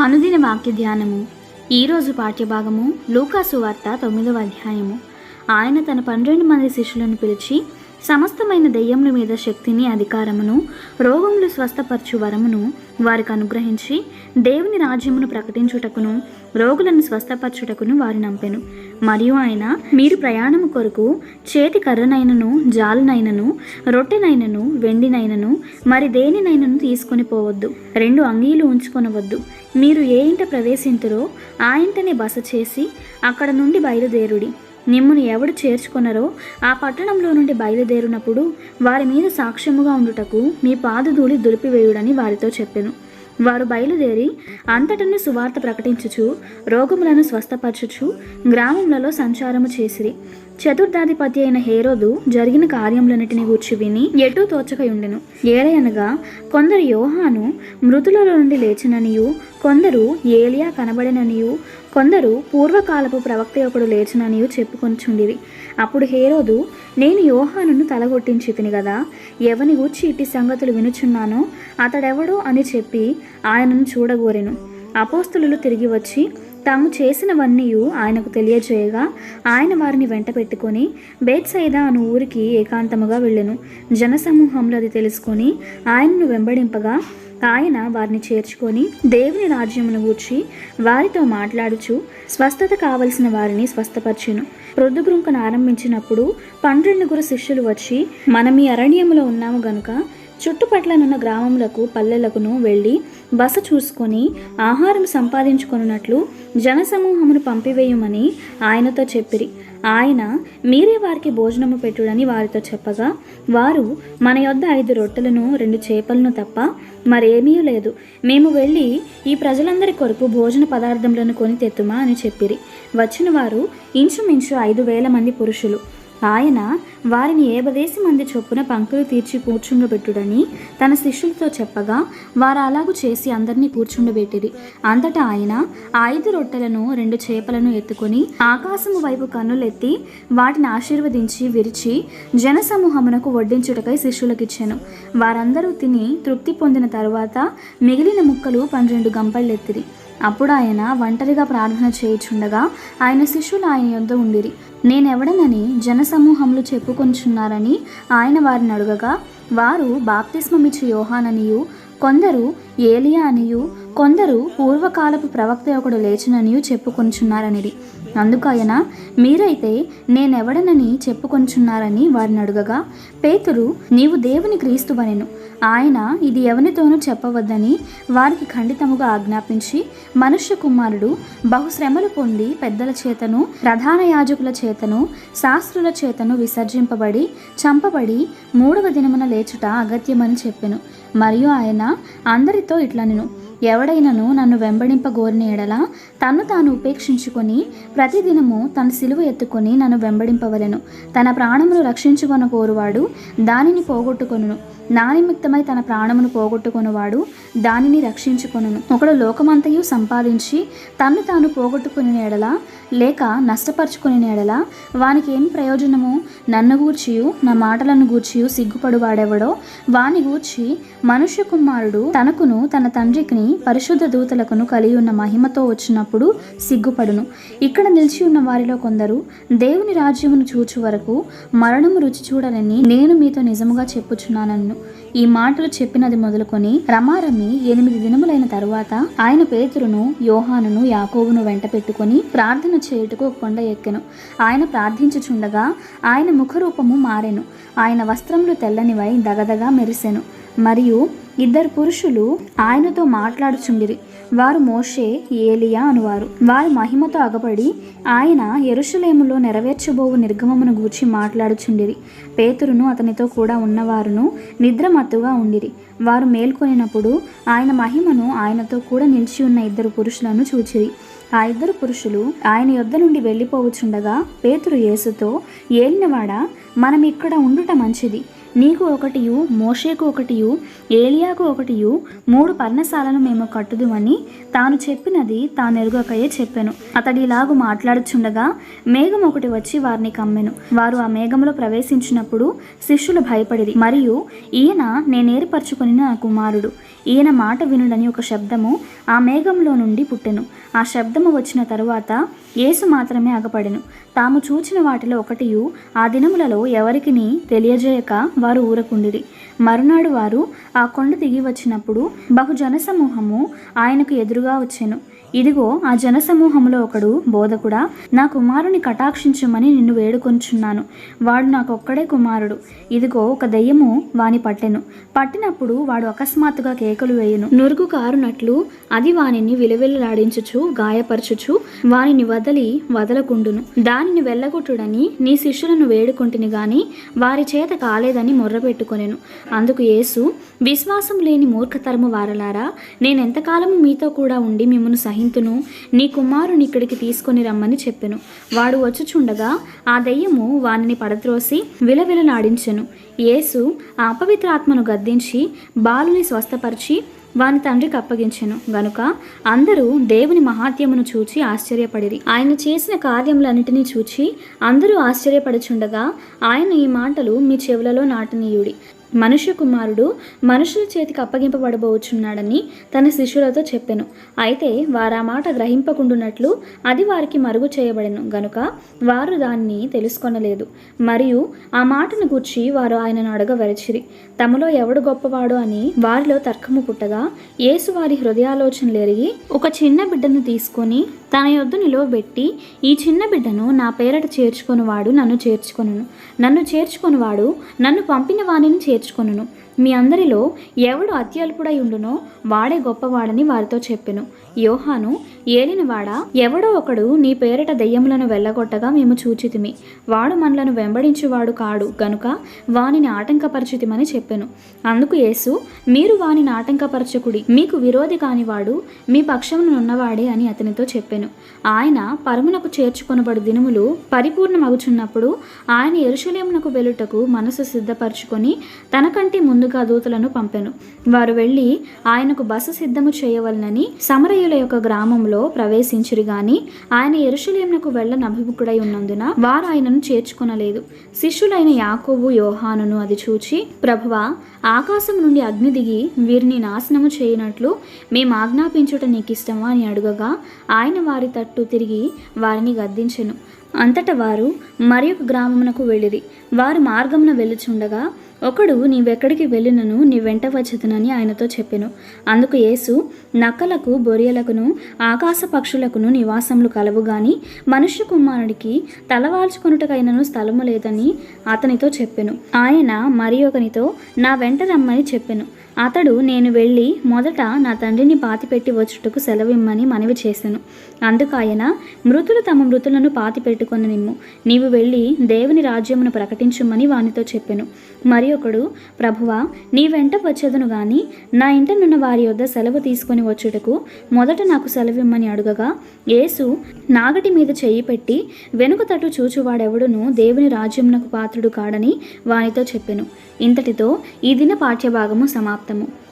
అనుదిన వాక్య ధ్యానము. ఈరోజు పాఠ్యభాగము లూకాసు వార్త తొమ్మిదవ అధ్యాయము. ఆయన తన పన్నెండు మంది శిష్యులను పిలిచి సమస్తమైన దెయ్యముల మీద శక్తిని అధికారమును రోగములు స్వస్థపరచు వరమును వారికి అనుగ్రహించి దేవుని రాజ్యమును ప్రకటించుటకును రోగులను స్వస్థపరచుటకును వారి నంపెను. మరియు ఆయన మీరు ప్రయాణము కొరకు చేతి కర్రనైనను జాలునైనను రొట్టెనైనను వెండినైనను మరి దేనినైనను తీసుకొని పోవద్దు. రెండు అంగీలు ఉంచుకొనవద్దు. మీరు ఏ ఇంట ప్రవేశింతురో ఆ ఇంటనే బస చేసి అక్కడ నుండి బయలుదేరుడి. నిమ్మును ఎవడు చేర్చుకొనరో ఆ పట్టణంలో నుండి బయలుదేరినప్పుడు వారి మీద సాక్ష్యముగా ఉండుటకు మీ పాదధూళి దులిపివేయుడని వారితో చెప్పెను. వారు బయలుదేరి అంతటను సువార్త ప్రకటించుచు రోగములను స్వస్థపరచుచు గ్రామములలో సంచారము చేసిరి. చతుర్థాధిపతి అయిన హేరోదు జరిగిన కార్యములన్నిటిని గూర్చి విని ఎటూ తోచకయుండెను. ఏలయనగా కొందరు యోహాను మృతులలో నుండి లేచిననియు కొందరు ఏలియా కనబడిననియు కొందరు పూర్వకాలపు ప్రవక్త ఒకడు లేచిననియు చెప్పుకొనిచుండిరి. అప్పుడు హేరోదు నేను యోహానును తలగొట్టించితిని కదా ఎవని గూర్చి ఇట్టి సంగతులు వినుచున్నానో అతడెవడో అని చెప్పి ఆయనను చూడగోరెను. అపోస్తులు తిరిగి వచ్చి తాము చేసినవన్నీ ఆయనకు తెలియజేయగా ఆయన వారిని వెంట పెట్టుకొని బేత్సైదా అను ఊరికి ఏకాంతముగా వెళ్ళెను. జనసమూహంలో అది తెలుసుకొని ఆయనను వెంబడింపగా ఆయన వారిని చేర్చుకొని దేవుని రాజ్యమును గూర్చి వారితో మాట్లాడుచు స్వస్థత కావలసిన వారిని స్వస్థపరచును. ప్రొద్దుగ్రుంకను ఆరంభించినప్పుడు పన్నెండుగురు శిష్యులు వచ్చి మనం ఈ అరణ్యములో ఉన్నాము గనుక చుట్టుపట్లనున్న గ్రామములకు పల్లెలకును వెళ్ళి బస చూసుకొని ఆహారం సంపాదించుకొనున్నట్లు జనసమూహమును పంపివేయమని ఆయనతో చెప్పిరి. ఆయన మీరే వారికి భోజనము పెట్టుడని వారితో చెప్పగా వారు మన యొద్ద ఐదు రొట్టెలను రెండు చేపలను తప్ప మరేమీ లేదు. మేము వెళ్ళి ఈ ప్రజలందరి కొరకు భోజన పదార్థములను కొని తెత్తుమా అని చెప్పిరి. వచ్చిన వారు ఇంచుమించు ఐదు వేల మంది పురుషులు. ఆయన వారిని ఏబదేసి మంది చొప్పున పంక్తులు తీర్చి కూర్చుండబెట్టుడని తన శిష్యులతో చెప్పగా వారు అలాగు చేసి అందరినీ కూర్చుండబెట్టిరి. అంతటా ఆయన ఐదు రొట్టెలను రెండు చేపలను ఎత్తుకొని ఆకాశము వైపు కన్నులెత్తి వాటిని ఆశీర్వదించి విరిచి జనసమూహమునకు వడ్డించుటకై శిష్యులకిచ్చాను. వారందరూ తిని తృప్తి పొందిన తరువాత మిగిలిన ముక్కలు పన్నెండు గంపళ్ళెత్తిరి. అప్పుడు ఆయన ఒంటరిగా ప్రార్థన చేయుచుండగా ఆయన శిష్యులు ఆయన యొద్ద ఉండిరి. నేనెవడనని జనసమూహములు చెప్పుకొంచున్నారని ఆయన వారిని అడుగగా వారు బాప్తిస్మమిచ్చు యోహాననియు కొందరు ఏలియా అనియు కొందరు పూర్వకాలపు ప్రవక్త ఒకడు లేచిననియు చెప్పుకొంచున్నారనిది అందుకు ఆయన మీరైతే నేనెవడనని చెప్పుకొంచున్నారని వారిని అడుగగా పేతురు నీవు దేవుని క్రీస్తువనెను ఆయన ఇది ఎవనితోనూ చెప్పవద్దని వారికి ఖండితముగా ఆజ్ఞాపించి మనుష్య కుమారుడు బహుశ్రమలు పొంది పెద్దల చేతను ప్రధాన యాజకుల చేతను శాస్త్రుల చేతను విసర్జింపబడి చంపబడి మూడవ దినమున లేచుట అగత్యమని చెప్పెను. మరియు ఆయన అందరితో ఇట్లనెను. ఎవడైనను నన్ను వెంబడింపగోరిన ఎడల తన్ను తాను ఉపేక్షించుకొని ప్రతిదినము తన సిలువ ఎత్తుకొని నన్ను వెంబడింపవలెను. తన ప్రాణమును రక్షించుకొన కోరువాడు దానిని పోగొట్టుకొనును. నా నిమిత్తమై తన ప్రాణమును పోగొట్టుకొనువాడు దానిని రక్షించుకొనును. ఒకడు లోకమంతయు సంపాదించి తన్ను తాను పోగొట్టుకుని ఎడల లేక నష్టపరుచుకుని ఎడల వానికి ఏం ప్రయోజనము? నన్ను గూర్చియు నా మాటలను గూర్చియు సిగ్గుపడువాడెవడో? వాని గూర్చి మనుష్య కుమారుడు తనకును తన తండ్రికి పరిశుద్ధ దూతలకును కలిగి ఉన్న మహిమతో వచ్చినప్పుడు సిగ్గుపడును. ఇక్కడ నిలిచి ఉన్న వారిలో కొందరు దేవుని రాజ్యమును చూచు వరకు మరణము రుచి చూడాలని నేను మీతో నిజముగా చెప్పుచున్నానన్ను. ఈ మాటలు చెప్పినది మొదలుకొని రమారమి ఎనిమిది దినములైన తరువాత ఆయన పేతురును యోహానును యాకోబును వెంట పెట్టుకొని ప్రార్థన చేయుటకు కొండ ఎక్కెను. ఆయన ప్రార్థించుచుండగా ఆయన ముఖరూపము మారెను. ఆయన వస్త్రములు తెల్లనివై దగదగా మెరిసెను. మరియు ఇద్దరు పురుషులు ఆయనతో మాట్లాడుచుండిరి. వారు మోషే ఏలియా అనువారు. వారు మహిమతో అగపడి ఆయన ఎరుషులేములో నెరవేర్చబోవు నిర్గమమును గూర్చి మాట్లాడుచుండిరి. పేతురును అతనితో కూడా ఉన్నవారును నిద్రమత్తుగా ఉండిరి. వారు మేల్కొనినప్పుడు ఆయన మహిమను ఆయనతో కూడా నిలిచి ఉన్న ఇద్దరు పురుషులను చూచిరి. ఆ ఇద్దరు పురుషులు ఆయన యొద్ద నుండి వెళ్ళిపోవచ్చుండగా పేతురు యేసుతో ఏలినవాడా మనం ఇక్కడ ఉండుట మంచిది. నీకు ఒకటియు మోషేకు ఒకటియు ఏలియాకు ఒకటియు మూడు పర్ణశాలను మేము కట్టుదుమని తాను చెప్పినది తానెరుగకయే చెప్పాను. అతడిలాగు మాట్లాడుచుండగా మేఘం ఒకటి వచ్చి వారిని కమ్మెను. వారు ఆ మేఘంలో ప్రవేశించినప్పుడు శిష్యులు భయపడిది మరియు ఈయన నేనేర్పరచుకుని నా కుమారుడు. ఈయన మాట వినుడని ఒక శబ్దము ఆ మేఘంలో నుండి పుట్టెను. ఆ శబ్దము వచ్చిన తరువాత యేసు మాత్రమే అగపడెను. తాము చూచిన వాటిలో ఒకటియు ఆ దినములలో ఎవరికిని తెలియజేయక వారు ఊరకుండిరి. మరునాడు వారు ఆ కొండ దిగి వచ్చినప్పుడు బహుజన సమూహము ఆయనకు ఎదురుగా వచ్చెను. ఇదిగో ఆ జనసమూహంలో ఒకడు బోధకుడా నా కుమారుని కటాక్షించమని నిన్ను వేడుకొంచున్నాను. వాడు నాకొక్కడే కుమారుడు. ఇదిగో ఒక దెయ్యము వాని పట్టెను. పట్టినప్పుడు వాడు అకస్మాత్తుగా కేకలు వేయును. నురుగు కారునట్లు అది వానిని విలువెల్లాడించుచు గాయపరచుచు వానిని వదలి వదలకుండును. దానిని వెళ్ళగొట్టుడని నీ శిష్యులను వేడుకొంటిని గాని వారి చేత కాలేదని మొర్రపెట్టుకొనెను. అందుకు యేసు విశ్వాసం లేని మూర్ఖతరము వారలారా నేనెంతకాలము మీతో కూడా ఉండి మిమ్మను సహింతును? నీ కుమారుని ఇక్కడికి తీసుకొని రమ్మని చెప్పెను. వాడు వచ్చుచుండగా ఆ దెయ్యము వానిని పడద్రోసి విలవిలనాడించెను యేసు ఆ అపవిత్రాత్మను గద్దించి బాలుని స్వస్థపరిచి వాని తండ్రికి అప్పగించెను. గనుక అందరూ దేవుని మహాత్యమును చూచి ఆశ్చర్యపడిరి. ఆయన చేసిన కార్యములన్నిటినీ చూచి అందరూ ఆశ్చర్యపడుచుండగా ఆయన ఈ మాటలు మీ చెవులలో నాటనీయుడి. మనుష్య కుమారుడు మనుషుల చేతికి అప్పగింపబడబోచున్నాడని తన శిష్యులతో చెప్పెను. అయితే వారు ఆ మాట గ్రహింపకుండునట్లు అది వారికి మరుగు చేయబడెను. గనుక వారు దాన్ని తెలుసుకొనలేదు. మరియు ఆ మాటను గూర్చి వారు ఆయనను అడగవరచిరి తమలో ఎవడు గొప్పవాడు అని వారిలో తర్కము పుట్టగా యేసు వారి హృదయాలోచనలు ఎరిగి ఒక చిన్న బిడ్డను తీసుకొని తన యొద్ద నిలువబెట్టి ఈ చిన్న బిడ్డను నా పేరట చేర్చుకొనివాడు నన్ను చేర్చుకొనును. నన్ను చేర్చుకొనివాడు నన్ను పంపిన వాణిని చేర్చుకొనును. మీ అందరిలో ఎవడు అత్యల్పుడై ఉండునో వాడే గొప్పవాడని వారితో చెప్పెను. యోహాను ఏలినవాడా ఎవడో ఒకడు నీ పేరిట దెయ్యములను వెళ్ళగొట్టగా మేము చూచితిమి. వాడు మనలను వెంబడించువాడు కాడు గనుక వానిని ఆటంకపరచితిమని చెప్పెను. అందుకు యేసు మీరు వానిని ఆటంకపరచకుడి మీకు విరోధి కానివాడు మీ పక్షమునున్నవాడే అని అతనితో చెప్పెను. ఆయన పరమునకు చేర్చుకొనబడు దినములు పరిపూర్ణమగుచున్నప్పుడు ఆయన ఎరుషులేమునకు వెలుటకు మనసు సిద్ధపరచుకొని తనకంటే ముందు ముందుగా దూతలను పంపెను. వారు వెళ్ళి ఆయనకు బస సిద్ధము చేయవలనని సమరయుల యొక్క గ్రామంలో ప్రవేశించిరి గాని ఆయన ఎరుషలేమునకు వెళ్ళ నభిముఖుడై ఉన్నందున వారు ఆయనను చేర్చుకొనలేదు. శిష్యులైన యాకోబు యోహానును అది చూచి ప్రభువా ఆకాశం నుండి అగ్ని దిగి వీరిని నాశనము చేయనట్లు మేము ఆజ్ఞాపించుట నీకు ఇష్టమా అని అడుగగా ఆయన వారి తట్టు తిరిగి వారిని గద్దించెను. అంతట వారు మరి ఒక గ్రామమునకు వెళ్ళిరి. వారు మార్గమున వెళ్ళుచుండగా ఒకడు నీవెక్కడికి వెళ్ళినను నీ వెంట వచ్చుతునని ఆయనతో చెప్పెను. అందుకు యేసు నక్కలకు బొరియలకును ఆకాశ పక్షులకును నివాసములు కలవు గాని మనుష్య కుమారుడికి తలవాల్చుకొనుటకైనను స్థలము లేదని అతనితో చెప్పెను. ఆయన మరి ఒకనితో నా వెంట రమ్మని చెప్పెను. అతడు నేను వెళ్ళి మొదట నా తండ్రిని పాతిపెట్టి వచ్చుటకు సెలవిమ్మని మనవి చేశాను అందుకు ఆయన మృతులు తమ మృతులను పాతిపెట్టు పెట్టుకొని నిమ్ము నీవు వెళ్ళి దేవుని రాజ్యమును ప్రకటించుమని వానితో చెప్పెను. మరి ఒకడు ప్రభువా నీ వెంట వచ్చేదను గాని నా ఇంటనున్న వారి యొద్ద సెలవు తీసుకొని వచ్చుటకు మొదట నాకు సెలవిమ్మని అడుగగా యేసు నాగటి మీద చెయ్యి పెట్టి వెనుక తట్టు చూచువాడెవడును దేవుని రాజ్యమునకు పాత్రుడు కాడని వానితో చెప్పెను. ఇంతటితో ఈ దిన పాఠ్యభాగము సమాప్తము.